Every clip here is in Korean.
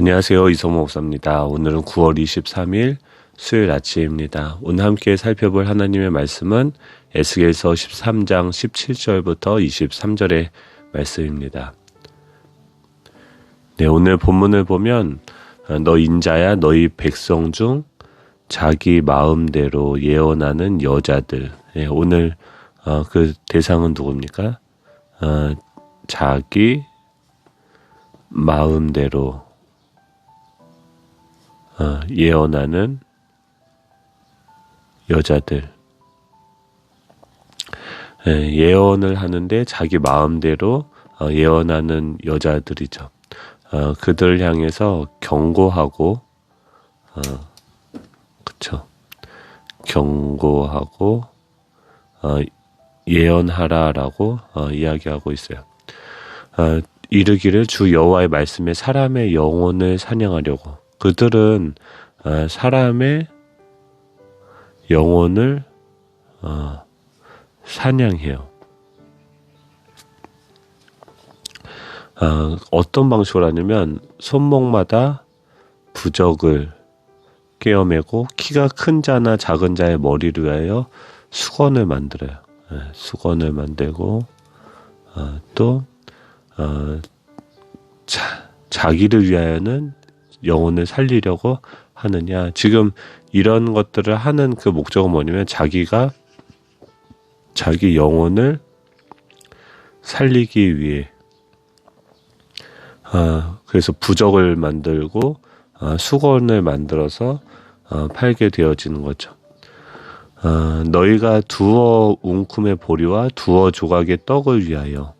안녕하세요. 이성모 목사입니다. 오늘은 9월 23일 수요일 아침입니다. 오늘 함께 살펴볼 하나님의 말씀은 에스겔서 13장 17절부터 23절의 말씀입니다. 네, 오늘 본문을 보면 어, 너 인자야 너희 백성 중 자기 마음대로 예언하는 여자들. 네, 오늘 어, 그 대상은 누굽니까? 어, 자기 마음대로 어, 예언하는 여자들. 예, 예언을 하는데 자기 마음대로 어, 예언하는 여자들이죠. 어, 그들을 향해서 경고하고, 어, 그쵸. 경고하고, 어, 예언하라라고 어, 이야기하고 있어요. 어, 이르기를 주 여호와의 말씀에 사람의 영혼을 사냥하려고 그들은 어, 사람의 영혼을 어, 사냥해요. 어, 어떤 방식으로 하냐면 손목마다 부적을 깨어매고 키가 큰 자나 작은 자의 머리를 위하여 수건을 만들어요. 네, 수건을 만들고 어, 또 자기를 위하여는 영혼을 살리려고 하느냐. 지금 이런 것들을 하는 그 목적은 뭐냐면 자기가 자기 영혼을 살리기 위해 어, 그래서 부적을 만들고 어, 수건을 만들어서 어, 팔게 되어지는 거죠. 어, 너희가 두어 웅큼의 보리와 두어 조각의 떡을 위하여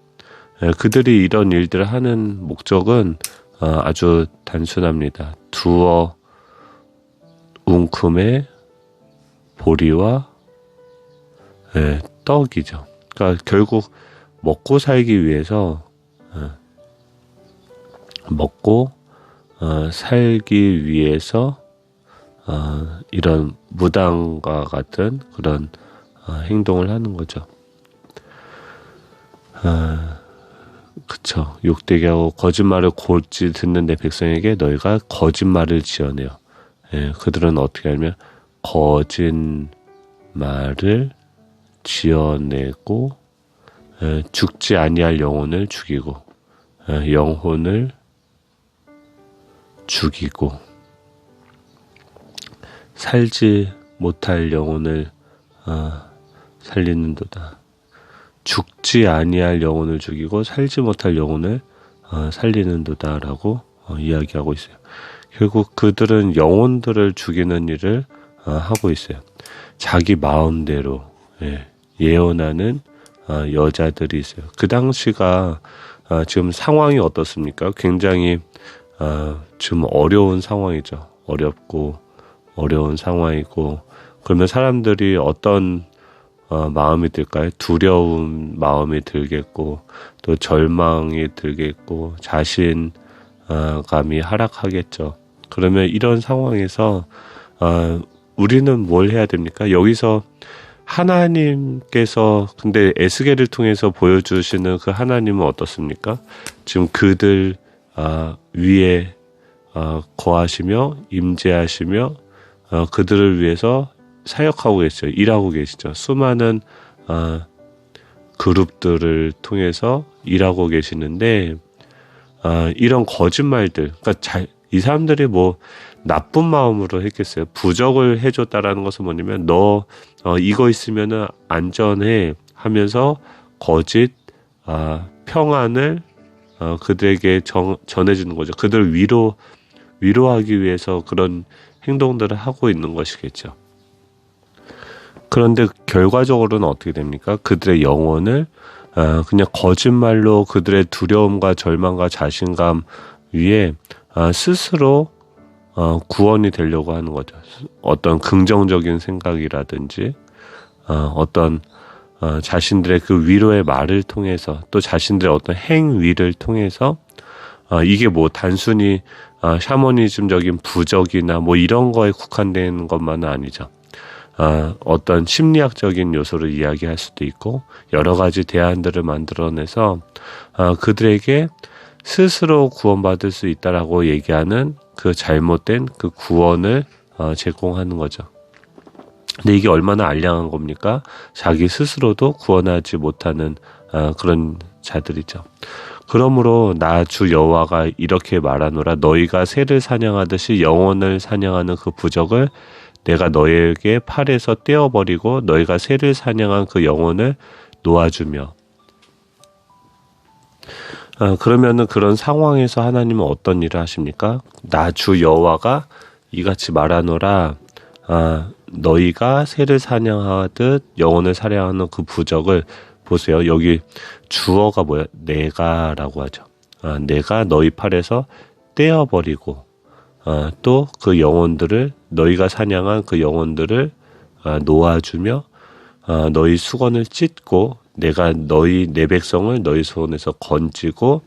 예, 그들이 이런 일들을 하는 목적은 어, 아주 단순합니다. 두어 웅큼의 보리와 예, 떡이죠. 그러니까 결국 먹고 살기 위해서 어, 먹고 어, 살기 위해서 어, 이런 무당과 같은 그런 어, 행동을 하는 거죠. 어, 그쵸. 욕되게 하고 거짓말을 골지 듣는데 백성에게 너희가 거짓말을 지어내요. 예, 그들은 어떻게 하면 거짓말을 지어내고 예, 죽지 아니할 영혼을 죽이고 예, 영혼을 죽이고 살지 못할 영혼을 어, 살리는도다. 죽지 아니할 영혼을 죽이고 살지 못할 영혼을 어, 살리는도다라고 어, 이야기하고 있어요. 결국 그들은 영혼들을 죽이는 일을 어, 하고 있어요. 자기 마음대로 예, 예언하는 어, 여자들이 있어요. 그 당시가 어, 지금 상황이 어떻습니까? 굉장히 어, 지금 어려운 상황이죠. 어렵고 어려운 상황이고 그러면 사람들이 어떤 어, 마음이 들까요? 두려운 마음이 들겠고 또 절망이 들겠고 자신감이 하락하겠죠. 그러면 이런 상황에서 어, 우리는 뭘 해야 됩니까? 여기서 하나님께서 근데 에스겔을 통해서 보여주시는 그 하나님은 어떻습니까? 지금 그들 아, 위에 어, 거하시며 임재하시며 어, 그들을 위해서 사역하고 계시죠. 일하고 계시죠. 수많은 어, 그룹들을 통해서 일하고 계시는데 어, 이런 거짓말들, 그러니까 잘, 이 사람들이 뭐 나쁜 마음으로 했겠어요. 부적을 해줬다라는 것은 뭐냐면 너 어, 이거 있으면은 안전해 하면서 거짓 아, 평안을 어, 그들에게 정, 전해주는 거죠. 그들 위로 위로하기 위해서 그런 행동들을 하고 있는 것이겠죠. 그런데 결과적으로는 어떻게 됩니까? 그들의 영혼을 어, 그냥 거짓말로 그들의 두려움과 절망과 자신감 위에 어, 스스로 어, 구원이 되려고 하는 거죠. 어떤 긍정적인 생각이라든지 어, 어떤 어, 자신들의 그 위로의 말을 통해서 또 자신들의 어떤 행위를 통해서 어, 이게 뭐 단순히 어, 샤머니즘적인 부적이나 뭐 이런 거에 국한된 것만은 아니죠. 어, 어떤 심리학적인 요소를 이야기할 수도 있고 여러 가지 대안들을 만들어내서 어, 그들에게 스스로 구원받을 수 있다라고 얘기하는 그 잘못된 그 구원을 어, 제공하는 거죠. 근데 이게 얼마나 알량한 겁니까? 자기 스스로도 구원하지 못하는 어, 그런 자들이죠. 그러므로 나 주 여호와가 이렇게 말하노라 너희가 새를 사냥하듯이 영혼을 사냥하는 그 부적을 내가 너희에게 팔에서 떼어버리고 너희가 새를 사냥한 그 영혼을 놓아주며 어, 그러면은 그런 상황에서 하나님은 어떤 일을 하십니까? 나 주 여호와가 이같이 말하노라 아, 너희가 새를 사냥하듯 영혼을 사냥하는 그 부적을 보세요. 여기 주어가 뭐야? 내가라고 하죠. 아, 내가 너희 팔에서 떼어버리고 아, 또그 영혼들을 너희가 사냥한 그 영혼들을 아, 놓아주며 아, 너희 수건을 찢고 내가 너희 내 백성을 너희 손에서 건지고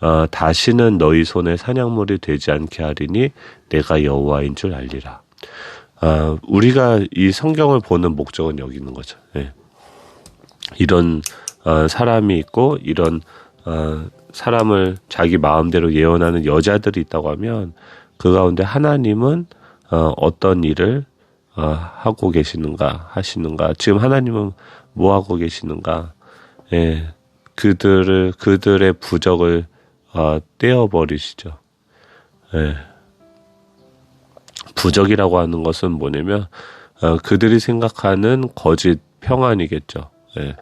어, 다시는 너희 손에 사냥물이 되지 않게 하리니 내가 여호와인 줄 알리라. 어, 우리가 이 성경을 보는 목적은 여기 있는 거죠. 예. 이런 어, 사람이 있고 이런 어, 사람을 자기 마음대로 예언하는 여자들이 있다고 하면 그 가운데 하나님은 어, 어떤 일을 어, 하고 계시는가 하시는가 지금 하나님은 뭐 하고 계시는가 예, 그들을 그들의 부적을 어, 떼어버리시죠. 예. 부적이라고 하는 것은 뭐냐면 어, 그들이 생각하는 거짓 평안이겠죠. 예.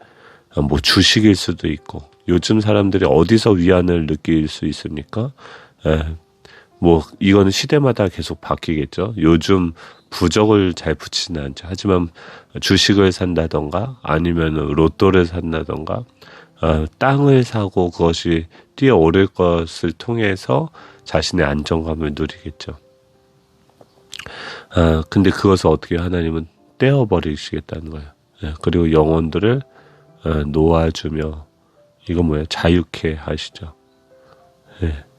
어, 뭐 주식일 수도 있고 요즘 사람들이 어디서 위안을 느낄 수 있습니까? 예. 뭐 이거는 시대마다 계속 바뀌겠죠. 요즘 부적을 잘 붙이지는 않죠. 하지만 주식을 산다던가 아니면 로또를 산다던가 어, 땅을 사고 그것이 뛰어오를 것을 통해서 자신의 안정감을 누리겠죠. 아, 근데 그것을 어떻게 하나님은 떼어버리시겠다는 거예요. 예, 그리고 영혼들을 어, 놓아주며 이건 뭐예요? 자유케 하시죠. 예.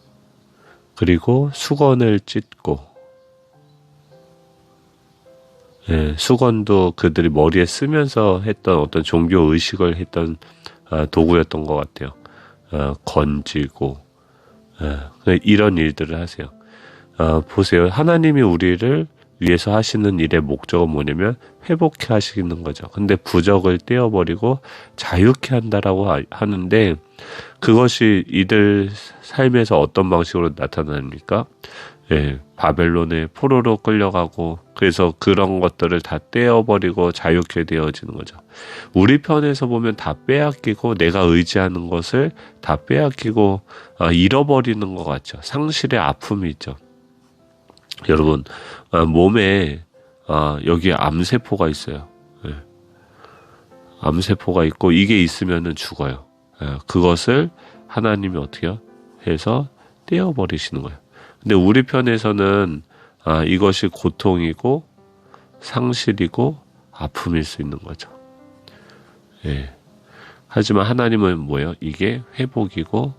그리고 수건을 찢고 예, 수건도 그들이 머리에 쓰면서 했던 어떤 종교 의식을 했던 아, 도구였던 것 같아요. 아, 건지고 아, 이런 일들을 하세요. 아, 보세요. 하나님이 우리를 위해서 하시는 일의 목적은 뭐냐면 회복해 하시는 거죠. 근데 부적을 떼어버리고 자유케 한다라고 하는데 그것이 이들 삶에서 어떤 방식으로 나타납니까? 예, 바벨론의 포로로 끌려가고 그래서 그런 것들을 다 떼어버리고 자유케 되어지는 거죠. 우리 편에서 보면 다 빼앗기고 내가 의지하는 것을 다 빼앗기고 어, 잃어버리는 것 같죠. 상실의 아픔이 있죠. 여러분 어, 몸에 어, 여기 암세포가 있어요. 예. 암세포가 있고 이게 있으면은 죽어요. 예, 그것을 하나님이 어떻게 해서 떼어버리시는 거예요. 근데 우리 편에서는 아, 이것이 고통이고 상실이고 아픔일 수 있는 거죠. 예. 하지만 하나님은 뭐예요? 이게 회복이고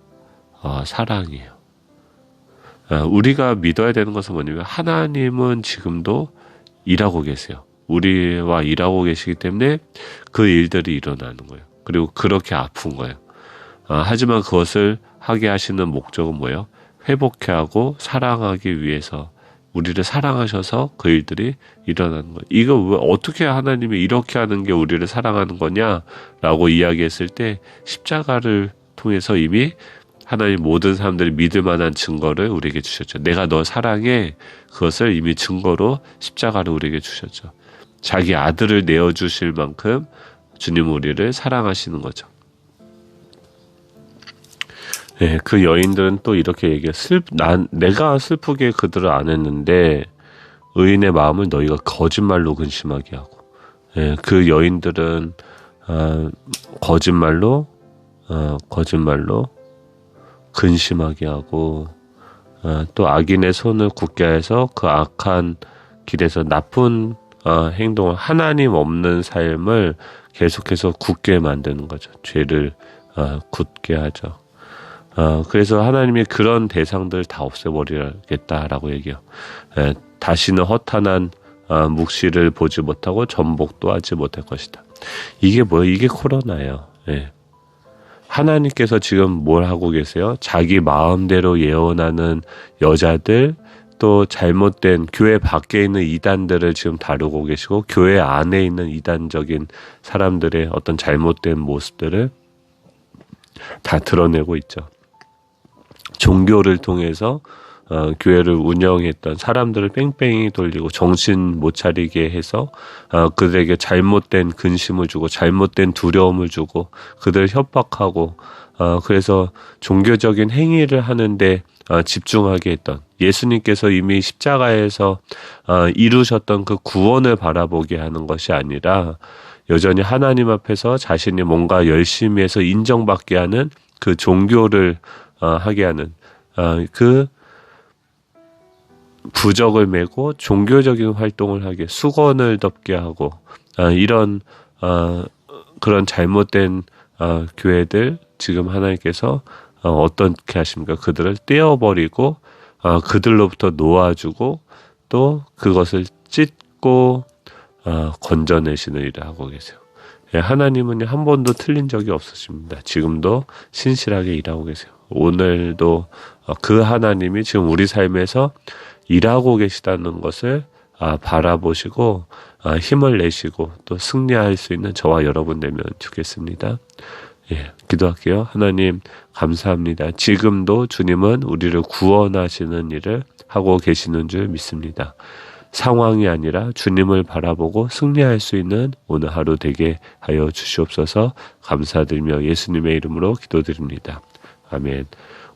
어, 사랑이에요. 아, 우리가 믿어야 되는 것은 뭐냐면 하나님은 지금도 일하고 계세요. 우리와 일하고 계시기 때문에 그 일들이 일어나는 거예요. 그리고 그렇게 아픈 거예요. 아, 하지만 그것을 하게 하시는 목적은 뭐예요? 회복해 하고 사랑하기 위해서 우리를 사랑하셔서 그 일들이 일어나는 거예요. 이거 왜 어떻게 하나님이 이렇게 하는 게 우리를 사랑하는 거냐라고 이야기했을 때 십자가를 통해서 이미 하나님 모든 사람들이 믿을 만한 증거를 우리에게 주셨죠. 내가 너 사랑해 그것을 이미 증거로 십자가를 우리에게 주셨죠. 자기 아들을 내어 주실 만큼 주님 우리를 사랑하시는 거죠. 네, 그 여인들은 또 이렇게 얘기해. 슬, 난, 내가 슬프게 그들을 안 했는데, 의인의 마음을 너희가 거짓말로 근심하게 하고, 네, 그 여인들은, 아, 거짓말로, 아, 거짓말로 근심하게 하고, 아, 또 악인의 손을 굳게 해서 그 악한 길에서 나쁜 아, 행동을 하나님 없는 삶을 계속해서 굳게 만드는 거죠. 죄를 아, 굳게 하죠. 어, 그래서 하나님이 그런 대상들 다 없애버리겠다라고 얘기해요. 에, 다시는 허탄한 어, 묵시를 보지 못하고 전복도 하지 못할 것이다. 이게 뭐예요? 이게 코로나예요. 예. 하나님께서 지금 뭘 하고 계세요? 자기 마음대로 예언하는 여자들 또 잘못된 교회 밖에 있는 이단들을 지금 다루고 계시고 교회 안에 있는 이단적인 사람들의 어떤 잘못된 모습들을 다 드러내고 있죠. 종교를 통해서 어, 교회를 운영했던 사람들을 뺑뺑이 돌리고 정신 못 차리게 해서 어, 그들에게 잘못된 근심을 주고 잘못된 두려움을 주고 그들을 협박하고 어, 그래서 종교적인 행위를 하는데 어, 집중하게 했던 예수님께서 이미 십자가에서 어, 이루셨던 그 구원을 바라보게 하는 것이 아니라 여전히 하나님 앞에서 자신이 뭔가 열심히 해서 인정받게 하는 그 종교를 어, 하게 하는 어, 그 부적을 메고 종교적인 활동을 하게 수건을 덮게 하고 어, 이런 어, 그런 잘못된 어, 교회들 지금 하나님께서 어, 어떻게 하십니까? 그들을 떼어버리고 어, 그들로부터 놓아주고 또 그것을 찢고 어, 건져내시는 일을 하고 계세요. 예, 하나님은 한 번도 틀린 적이 없으십니다. 지금도 신실하게 일하고 계세요. 오늘도 어, 그 하나님이 지금 우리 삶에서 일하고 계시다는 것을 아, 바라보시고 아, 힘을 내시고 또 승리할 수 있는 저와 여러분 되면 좋겠습니다. 예, 기도할게요. 하나님 감사합니다. 지금도 주님은 우리를 구원하시는 일을 하고 계시는 줄 믿습니다. 상황이 아니라 주님을 바라보고 승리할 수 있는 오늘 하루 되게 하여 주시옵소서 감사드리며 예수님의 이름으로 기도드립니다. 아멘.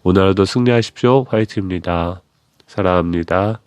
오늘 하루도 승리하십시오. 화이팅입니다. 사랑합니다.